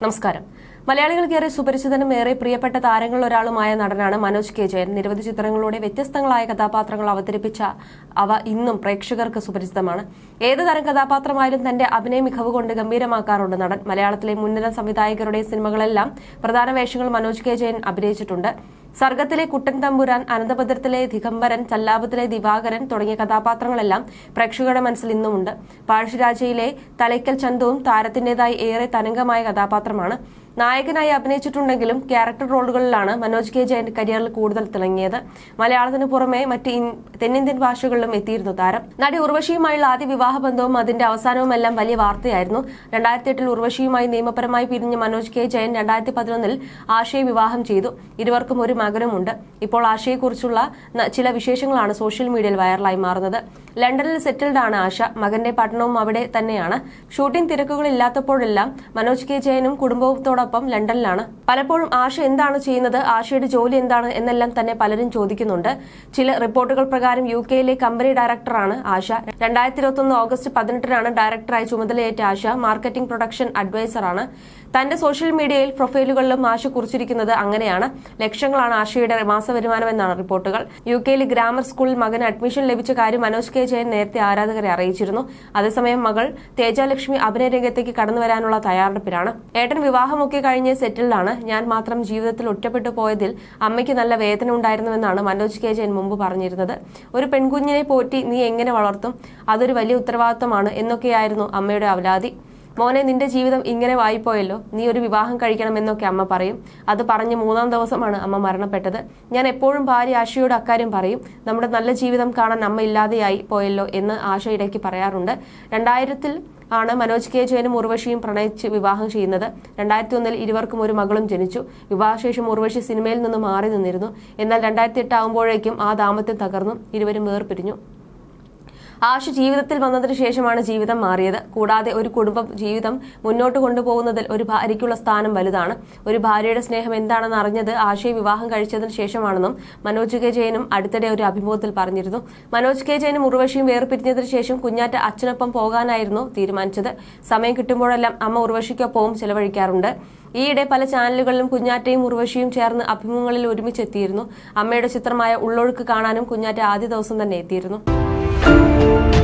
നമസ്കാരം. മലയാളികൾക്കേറെ സുപരിചിതനും ഏറെ പ്രിയപ്പെട്ട താരങ്ങളിൽ ഒരാളുമായ നടനാണ് മനോജ് കെ ജയൻ. നിരവധി ചിത്രങ്ങളിലൂടെ വ്യത്യസ്തങ്ങളായ കഥാപാത്രങ്ങൾ അവതരിപ്പിച്ച അവ ഇന്നും പ്രേക്ഷകർക്ക് സുപരിചിതമാണ്. ഏത് തരം കഥാപാത്രമായാലും തന്റെ അഭിനയ മികവ് കൊണ്ട് ഗംഭീരമാക്കാറുണ്ട് നടൻ. മലയാളത്തിലെ മുൻനിര സംവിധായകരുടെ സിനിമകളെല്ലാം പ്രധാന വേഷങ്ങൾ മനോജ് കെ ജയൻ അഭിനയിച്ചിട്ടുണ്ട്. സർഗത്തിലെ കുട്ടൻ തമ്പുരാൻ അനന്തഭദ്രത്തിലെ ദിഗംബരൻ ചല്ലാപത്തിലെ ദിവാകരൻ തുടങ്ങിയ കഥാപാത്രങ്ങളെല്ലാം പ്രേക്ഷകരുടെ മനസ്സിൽ ഇന്നുമുണ്ട്. പാഴ്ശിരാജയിലെ തലയ്ക്കൽ ചന്തുവും താരത്തിന്റേതായി ഏറെ തരംഗമായ കഥാപാത്രമാണ്. നായകനായി അഭിനയിച്ചിട്ടുണ്ടെങ്കിലും ക്യാരക്ടർ റോളുകളിലാണ് മനോജ് കെ ജയന്റെ കരിയറിൽ കൂടുതൽ തിളങ്ങിയത്. മലയാളത്തിന് പുറമെ മറ്റ് തെന്നിന്ത്യൻ ഭാഷകളിലും എത്തിയിരുന്നു താരം. നടി ഉർവശിയുമായുള്ള ആദ്യ വിവാഹ ബന്ധവും അതിന്റെ അവസാനവുമെല്ലാം വലിയ വാർത്തയായിരുന്നു. രണ്ടായിരത്തി എട്ടിൽ ഉർവശിയുമായി നിയമപരമായി പിരിഞ്ഞ മനോജ് കെ ജയൻ രണ്ടായിരത്തി പതിനൊന്നിൽ ആശയെ വിവാഹം ചെയ്തു. ഇരുവർക്കും ഒരു മകനുമുണ്ട്. ഇപ്പോൾ ആശയെക്കുറിച്ചുള്ള ചില വിശേഷങ്ങളാണ് സോഷ്യൽ മീഡിയയിൽ വൈറലായി മാറുന്നത്. ലണ്ടനിൽ സെറ്റിൽഡ് ആണ് ആശ. മകന്റെ പഠനവും അവിടെ തന്നെയാണ്. ഷൂട്ടിംഗ് തിരക്കുകൾ ഇല്ലാത്തപ്പോഴെല്ലാം മനോജ് കെ ജയനും കുടുംബത്തോടൊപ്പം ലണ്ടനിലാണ്. പലപ്പോഴും ആശ എന്താണ് ചെയ്യുന്നത്? ആശയുടെ ജോലി എന്താണ്? എന്നെല്ലാം തന്നെ പലരും ചോദിക്കുന്നുണ്ട്. ചില റിപ്പോർട്ടുകൾ പ്രകാരം യു കെയിലെ കമ്പനി ഡയറക്ടറാണ് ആശ. രണ്ടായിരത്തി ഇരുപത്തൊന്ന് ഓഗസ്റ്റ് പതിനെട്ടിനാണ് ഡയറക്ടറായി ചുമതലയേറ്റ ആശ മാർക്കറ്റിംഗ് പ്രൊഡക്ഷൻ അഡ്വൈസറാണ്. തന്റെ സോഷ്യൽ മീഡിയയിൽ പ്രൊഫൈലുകളിലും ആശ കുറിച്ചിരിക്കുന്നത് അങ്ങനെയാണ്. ലക്ഷങ്ങളാണ് ആശയുടെ മാസവരുമാനമെന്നാണ് റിപ്പോർട്ടുകൾ. യു കെയിലെ ഗ്രാമർ സ്കൂളിൽ മകന് അഡ്മിഷൻ ലഭിച്ച കാര്യം മനോജ് കെ ജയൻ നേരത്തെ ആരാധകരെ അറിയിച്ചിരുന്നു. അതേസമയം മകൾ തേജാലക്ഷ്മി അഭിനയ രംഗത്തേക്ക് കടന്നുവരാനുള്ള തയ്യാറെടുപ്പിലാണ്. ഏട്ടൻ വിവാഹമൊക്കെ കഴിഞ്ഞ് സെറ്റിൽഡാണ്. ഞാൻ മാത്രം ജീവിതത്തിൽ ഒറ്റപ്പെട്ടു പോയതിൽ അമ്മയ്ക്ക് നല്ല വേദന ഉണ്ടായിരുന്നുവെന്നാണ് മനോജ് കെ ജയൻ മുമ്പ് പറഞ്ഞിരുന്നത്. ഒരു പെൺകുഞ്ഞിനെ പോറ്റി നീ എങ്ങനെ വളർത്തും? അതൊരു വലിയ ഉത്തരവാദിത്തമാണ് എന്നൊക്കെയായിരുന്നു അമ്മയുടെ അവലാതി മോനെ നിന്റെ ജീവിതം ഇങ്ങനെ വായിപ്പോയല്ലോ. നീ ഒരു വിവാഹം കഴിക്കണമെന്നൊക്കെ അമ്മ പറയും. അത് പറഞ്ഞ് മൂന്നാം ദിവസമാണ് അമ്മ മരണപ്പെട്ടത്. ഞാൻ എപ്പോഴും ഭാര്യ ആശയോട് അക്കാര്യം പറയും. നമ്മുടെ നല്ല ജീവിതം കാണാൻ അമ്മ ഇല്ലാതെയായി പോയല്ലോ എന്ന് ആശ ഇടയ്ക്ക് പറയാറുണ്ട്. രണ്ടായിരത്തിൽ ആണ് മനോജ് കെ ജയനും ഉർവശിയും പ്രണയിച്ച് വിവാഹം ചെയ്യുന്നത്. രണ്ടായിരത്തി ഒന്നിൽ ഇരുവർക്കും ഒരു മകളും ജനിച്ചു. വിവാഹശേഷം ഉർവശി സിനിമയിൽ നിന്ന് മാറി നിന്നിരുന്നു. എന്നാൽ രണ്ടായിരത്തി എട്ട് ആകുമ്പോഴേക്കും ആ ദാമ്പത്യം തകർന്നു. ഇരുവരും വേർപിരിഞ്ഞു. ആശ ജീവിതത്തിൽ വന്നതിന് ശേഷമാണ് ജീവിതം മാറിയത്. കൂടാതെ ഒരു കുടുംബ ജീവിതം മുന്നോട്ട് കൊണ്ടുപോകുന്നതിൽ ഒരു ഭാര്യയ്ക്കുള്ള സ്ഥാനം വലുതാണ്. ഒരു ഭാര്യയുടെ സ്നേഹം എന്താണെന്ന് അറിഞ്ഞത് ആശയെ വിവാഹം കഴിച്ചതിന് ശേഷമാണെന്നും മനോജ് കെ ജയനും അടുത്തിടെ ഒരു അഭിമുഖത്തിൽ പറഞ്ഞിരുന്നു. മനോജ് കെ ജയനും ഉർവശിയും വേർപിരിഞ്ഞതിന് ശേഷം കുഞ്ഞാറ്റ അച്ഛനൊപ്പം പോകാനായിരുന്നു തീരുമാനിച്ചത്. സമയം കിട്ടുമ്പോഴെല്ലാം അമ്മ ഉർവശിക്കൊപ്പവും ചെലവഴിക്കാറുണ്ട്. ഈയിടെ പല ചാനലുകളിലും കുഞ്ഞാറ്റയും ഉർവശിയും ചേർന്ന് അഭിമുഖങ്ങളിൽ ഒരുമിച്ചെത്തിയിരുന്നു. അമ്മയുടെ ചിത്രമായ ഉള്ളൊഴുക്ക് കാണാനും കുഞ്ഞാറ്റ ആദ്യ ദിവസം തന്നെ എത്തിയിരുന്നു. Thank you.